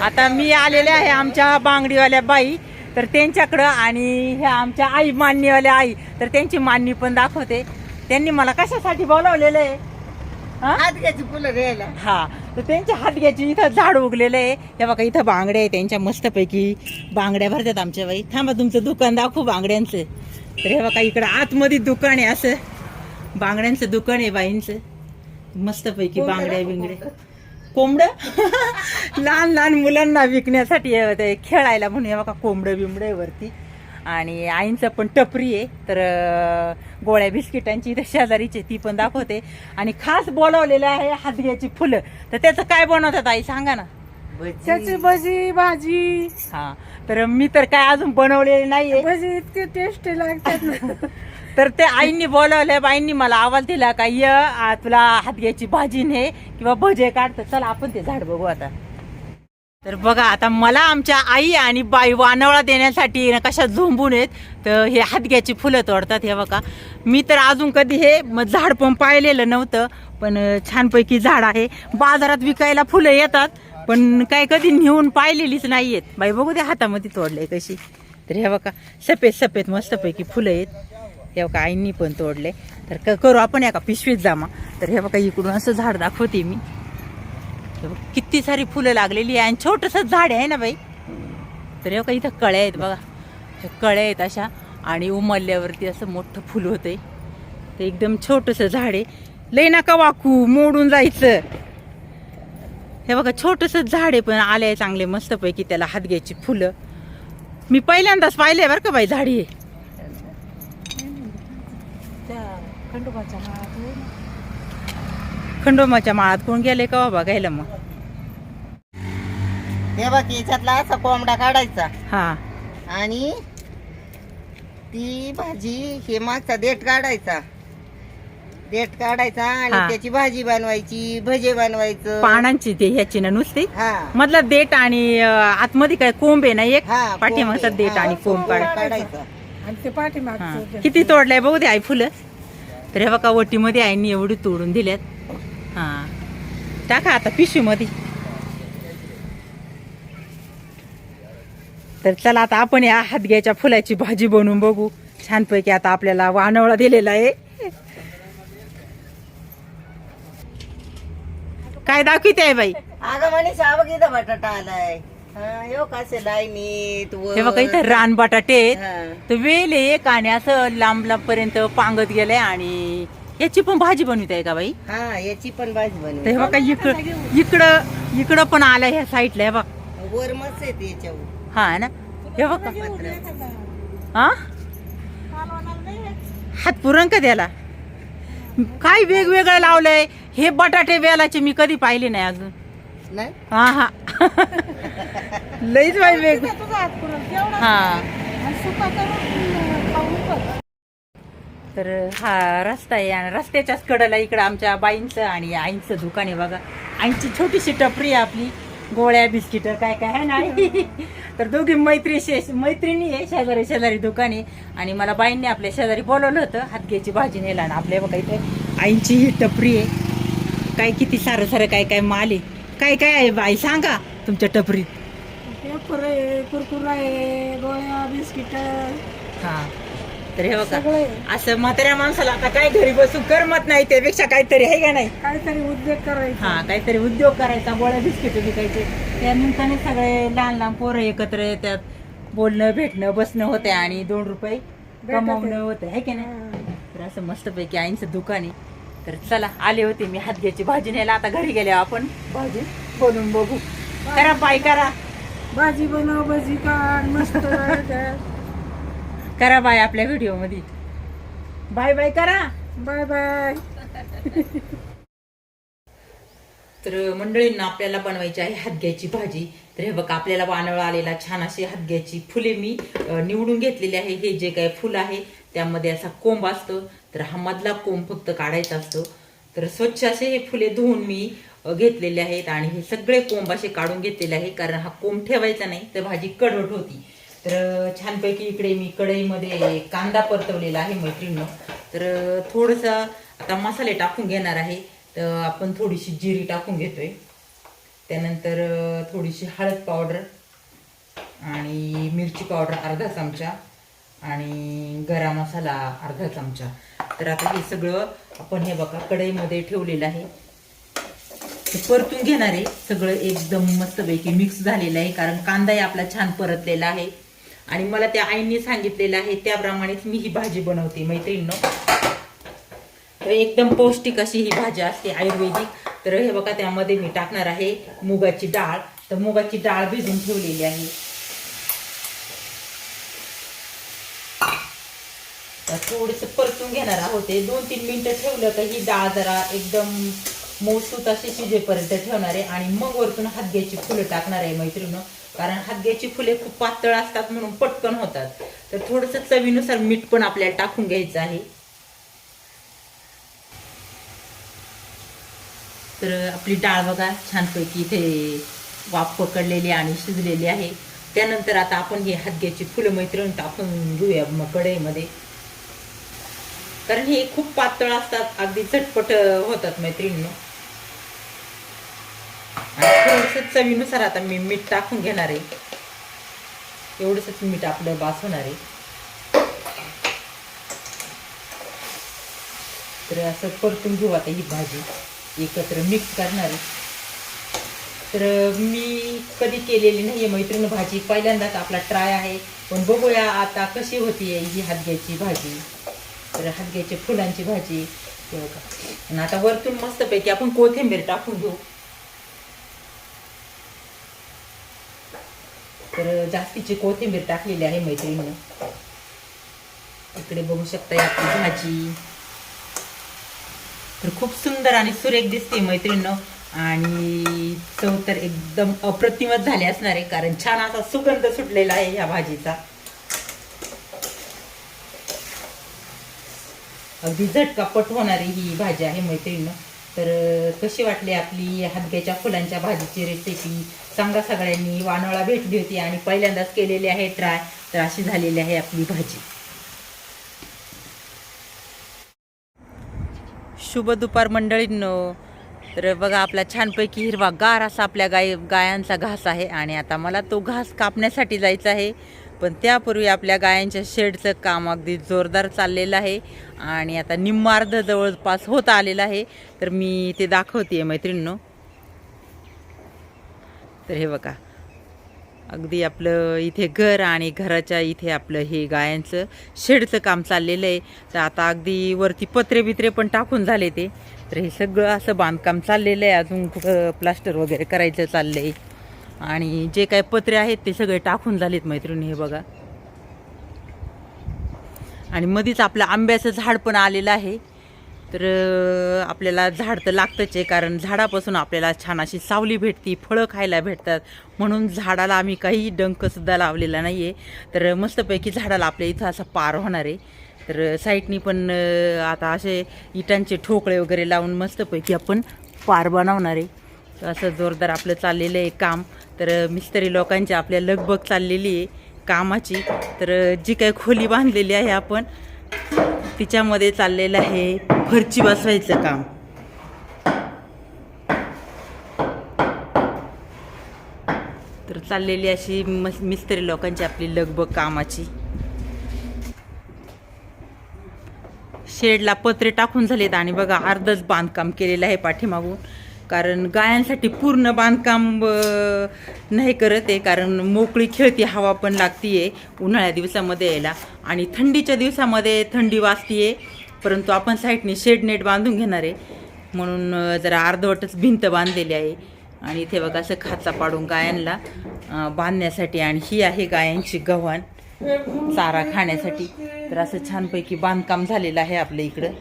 आता मी आलेले आहे आमच्या बांगडीवाल्या बाई तर त्यांच्याकडं आणि ह्या आमच्या आई मान्यवाल्या आई तर त्यांची मान्य पण दाखवते. त्यांनी मला कशासाठी बोलावलेलं आहे? हातग्याची फुलं घ्यायला. हा. तर त्यांच्या हातग्याची इथं झाड उगलेलं आहे. हे बघा इथं बांगड्या आहे त्यांच्या मस्तपैकी बांगड्या भरतात आमच्या बाई. थांबा तुमचं दुकान दाखवू बांगड्यांचं. तर हे बघा इकडं आतमध्ये दुकान आहे असं. बांगड्यांचं दुकान आहे बाईंचं. मस्तपैकी बांगड्या. बिंगड्या. कोंबड लहान लहान मुलांना विकण्यासाठी ते खेळायला म्हणून बघा कोंबडं बिंबड आहे वरती. आणि आईंचं पण टपरी आहे. तर गोळ्या बिस्किटांची इथं शेजारीची ती पण दाखवते. आणि खास बोलावलेलं आहे हातग्याची फुलं. तर त्याचं काय बनवतात आई सांगा ना. त्याची भजी भाजी. हा. तर मी तर काय अजून बनवलेले नाहीये. भजी इतके टेस्टी लागतात ना. तर ते आईंनी बोलावलंय बाईंनी मला आवाज दिला का? ये आ, तुला हातग्याची भाजी ने किंवा भजे काढतं चला आपण ते झाड बघू आता. तर बघा आता मला आमच्या आई आणि बाई वानवळा देण्यासाठी ना कशा झोंबून येत तर हे हातग्याची फुलं तोडतात हे बघा. मी तर अजून कधी हे मग झाड पण पाहिलेलं नव्हतं पण छानपैकी झाड आहे. बाजारात विकायला फुलं येतात पण काय कधी नेऊन पाहिलेलीच नाही आहेत बाई बघू द्या हातामध्ये तोडले कशी. तर हे बघा सफेद सफेद मस्तपैकी फुलं आहेत. हे बघा आईंनी पण तोडले. तर क- करू आपण एका पिशवीत जामा. तर हे बघा इकडून असं झाड दाखवते मी. बघ, किती सारी फुलं लागलेली आहे आणि छोटंसं झाड आहे ना बाई? तर हे बघा इथं कळ्या आहेत बघा. हे कळ्या आहेत अशा. आणि उमलल्यावरती असं मोठं फुल होतंय. ते एकदम छोटंसं झाड आहे. लई नका वाकू मोडून जायचं. हे बघा छोटंसं झाड आहे पण आले आहे चांगले मस्तपैकी त्याला हातग्याची फुलं. मी पहिल्यांदाच पाहिले बरं का बाई झाडी आहे त्या खंडोबाच्या माळात कोण गेले का बाबा घ्यायला मग? हे बघ याच्यातला असा कोंबडा काढायचा. हा. आणि ती भाजी हे मागचा देठ काढायचा. देठ काढायचा आणि. त्याची भाजी बनवायची भजे बनवायचं. पानांची ते ह्याची ना नुसती? हा. मधला देठ आणि आतमध्ये काय कोंब आहे ना एक? हा पाठीमागचा. देठ आणि कोंब काढ काढायचा. आणि ते. पाठीमागचं किती तोडलंय बघू दे आई फुलं. तर हे बघा वटीमध्ये आईनी एवढी तोडून दिल्यात. हा. टाका आता पिशवीमध्ये. तर चला आता आपण या हातग्याच्या फुलाची भाजी बनवून बघू. छानपैकी आता आपल्याला वानवळा दिलेला आहे. काय दाखवते आहे बाई? अगं म्हणे शाबक इथं बटाटा आलाय. हा यो कसे लाईनीत वर. हे बघा इथं रान बटाटे आहेत. हा. तर वेल आहे एक आणि असं लांब लांब पर्यंत पांगत गेलंय आणि याची पण भाजी बनवित आहे का बाई? हा याची पण भाजी तर बनव हे बघा इकडं इकडं इकडं पण आलं ह्या साईडला हे बघ. वर मस्त येते याच्यावर. हा ना? हे बघ. हा? हात पुरण का त्याला काय वेगवेगळं लावलंय. हे बटाटे वेलाचे मी कधी पाहिले नाही अजून. नाही? हा हा. लईच बाई वेग हा. तर हा रस्ता आहे आणि रस्त्याच्याच कडेला इकडं आमच्या बाईंचं आणि आईंचं दुकान आहे बघा. आईंची छोटीशी टपरी आहे आपली. गोळ्या बिस्किट काय काय आहे ना? तर दोघी मैत्री शे मैत्रिणी आहे शेजारी शेजारी दुकान आहे. आणि मला बाईंनी आपल्या शेजारी बोलवलं होतं हातग्याची भाजी नेला. आणि आपल्या बघा इथे आईंची ही टपरी आहे. काय किती सारं सारं काय काय माल आहे. काय काय आहे बाई? सांगा तुमच्या टपरीत. पेपर आहे कुरकुरा आहे गोळ्या बिस्किट. हा. तर हे बघा सगळे असं म्हाताऱ्या माणसाला आता काय घरी बसून करमत नाही त्यापेक्षा काहीतरी आहे का नाही? काहीतरी उद्योग करायचा. हा काहीतरी उद्योग करायचा गोळ्या बिस्किट विकायचे. त्या निमित्ताने सगळे लहान लहान पोरं एकत्र येतात. बोलणं भेटणं बसणं होते आणि दोन रुपये कमवणं होतं आहे की नाही? तर असं मस्तपैकी आईंचं दुकान आहे. तर चला आले होते मी हातग्याची भाजी न्यायला. आता घरी गेले आपण. भाजी? बनवून बघू. करा बाय करा. भाजी बनव भजी काढ मस्त. करा. बाय आपल्या व्हिडिओमध्ये बाय बाय करा. Bye bye. तर मंडळींना आपल्याला बनवायची आहे हातग्याची भाजी. तर हे बघा आपल्याला वानवळा आलेला छान अशी हातग्याची फुले मी निवडून घेतलेली आहे. हे जे काय फुल आहे त्यामध्ये असा कोंब असतो तर हा मधला कोंब फक्त काढायचा असतो. तर स्वच्छ असे हे फुले धुवून मी घेतलेले आहेत आणि हे सगळे कोंब असे काढून घेतलेले आहे कारण हा कोंब ठेवायचा नाही तर भाजी कडवट होती. तर छानपैकी इकडे मी कढईमध्ये कांदा परतवलेला आहे मैत्रिणीनं. तर थोडंसं आता मसाले टाकून घेणार आहे. तर आपण थोडीशी जिरी टाकून घेतोय. त्यानंतर थोडीशी हळद पावडर आणि मिरची पावडर अर्धा चमचा. आणि गरम मसाला अर्धा चमचा. तर आता हे सगळं आपण हे बघा कढईमध्ये ठेवलेलं आहे. ते परतून घेणार आहे. सगळं एकदम मस्तपैकी मिक्स झालेलं आहे कारण कांदाही आपला छान परतलेला आहे. आणि मला त्या आईने सांगितलेलं आहे त्याप्रमाणेच मी ही भाजी बनवते मैत्रिणीनं. तर एकदम पौष्टिक अशी ही भाजी असते आयुर्वेदिक. तर हे बघा त्यामध्ये मी टाकणार आहे मुगाची डाळ. तर मुगाची डाळ भिजून ठेवलेली आहे. थोडंसं परतून घेणार आहोत. ते दोन तीन मिनिटं ठेवलं का ही डाळ जरा एकदम मऊसूत अशी शिजेपर्यंत ठेवणार आहे आणि मग वरतून हातग्याची फुलं टाकणार आहे मैत्रिणी कारण हातग्याची फुले खूप पातळ असतात म्हणून पटकन होतात. तर थोडंसं चवीनुसार मीठ पण आपल्याला टाकून घ्यायचं आहे. तर आपली डाळ बघा छानपैकी इथे वाफ पकडलेली आणि शिजलेली आहे. त्यानंतर आता आपण हे हातग्याची फुलं मैत्रीण टाकून घेऊया मग कढईमध्ये. कारण हे खूप पातळ असतात अगदी चटपट होतात मैत्रिणी थोडस चवीनुसार आता मी मीठ टाकून घेणार आहे. एवढंच मीठ आपलं बास होणार आहे. तर असं परतून घेऊ आता ही भाजी. एकत्र मिक्स करणार आहे. तर मी कधी केलेली नाही मैत्रीण भाजी. पहिल्यांदाच आपला ट्राय आहे. पण बघूया आता कशी होती ही हातग्याची भाजी. तर हलग्याची फुलांची भाजी बघा. आणि आता वरतून मस्तपैकी आपण कोथिंबीर टाकून घेऊ तर जास्तीची कोथिंबीर टाकलेली आहे मैत्रिणीनं इकडे बघू शकता आपली भाजी. तर खूप सुंदर आणि सुरेख दिसते मैत्रिणीनं. आणि चव तर एकदम अप्रतिमच झाली असणार आहे कारण छान असा सुगंध सुटलेला आहे ह्या भाजीचा. अगदी झटकापट होणारी ही भाजी आहे मैत्रिणीनं तर कशी वाटली आपली हातग्याच्या फुलांच्या भाजीची रेसिपी सांगा सगळ्यांनी. वानोळा भेटली होती आणि पहिल्यांदाच केलेली आहे ट्राय तर अशी झालेली आहे आपली भाजी. शुभ दुपार मंडळींनो. तर बघा आपला छानपैकी हिरवा गार असा आपल्या गाय गायांचा घास आहे. आणि आता मला तो घास कापण्यासाठी जायचा आहे. पण त्यापूर्वी आपल्या गायांच्या शेडचं काम अगदी जोरदार चाललेलं आहे आणि आता निम्मार्ध जवळपास होत आलेलं आहे. तर मी ते दाखवते मैत्रिणींनो. तर हे बघा. अगदी आपलं इथे घर आणि घराच्या इथे आपलं हे गायांचं शेडचं काम चाललेलं आहे. तर आता अगदी वरती पत्रे बित्रे पण टाकून झाले ते. तर हे सगळं असं बांधकाम चाललेलं आहे. अजून कुठं प्लास्टर वगैरे करायचं चाललं आहे आणि जे काही पत्रे आहेत ते सगळे टाकून झालेत मैत्रिणी हे बघा. आणि मधीच आपलं आंब्याचं झाड पण आलेलं आहे. तर आपल्याला झाड तर लागतंच आहे कारण झाडापासून आपल्याला छान अशी सावली भेटती फळं खायला भेटतात. म्हणून झाडाला आम्ही काही डंकसुद्धा लावलेला नाही आहे तर मस्तपैकी झाडाला आपल्या इथं असा पार होणार आहे. तर साईडनी पण आता असे इटांचे ठोकळे वगैरे लावून मस्तपैकी आपण पार बनवणार आहे. असं जोरदार आपलं चाललेलं आहे काम. तर मिस्त्री लोकांची आपल्या लगबग चाललेली आहे कामाची. तर जी काही खोली बांधलेली आहे आपण तिच्यामध्ये चाललेलं आहे फरची बसवायचं काम. तर चाललेली अशी मिस्त्री लोकांची आपली लगबग कामाची. शेडला पत्रे टाकून झालेत आणि बघा अर्धच बांधकाम केलेलं आहे पाठीमागून. कारण गायांसाठी पूर्ण बांधकाम नाही करत आहे. कारण मोकळी खेळती हवा पण लागतीये उन्हाळ्या दिवसामध्ये यायला. आणि थंडीच्या दिवसामध्ये थंडी वाजतीये परंतु आपण साईडने शेड नेट बांधून घेणार आहे. म्हणून जरा अर्धवटच भिंत बांधलेली आहे. आणि इथे बघा असं खाचा पाडून गायांना बांधण्यासाठी. आणि ही आहे गायांची गव्हाण चारा खाण्यासाठी. तर असं छानपैकी बांधकाम झालेलं आहे आपल्या इकडं.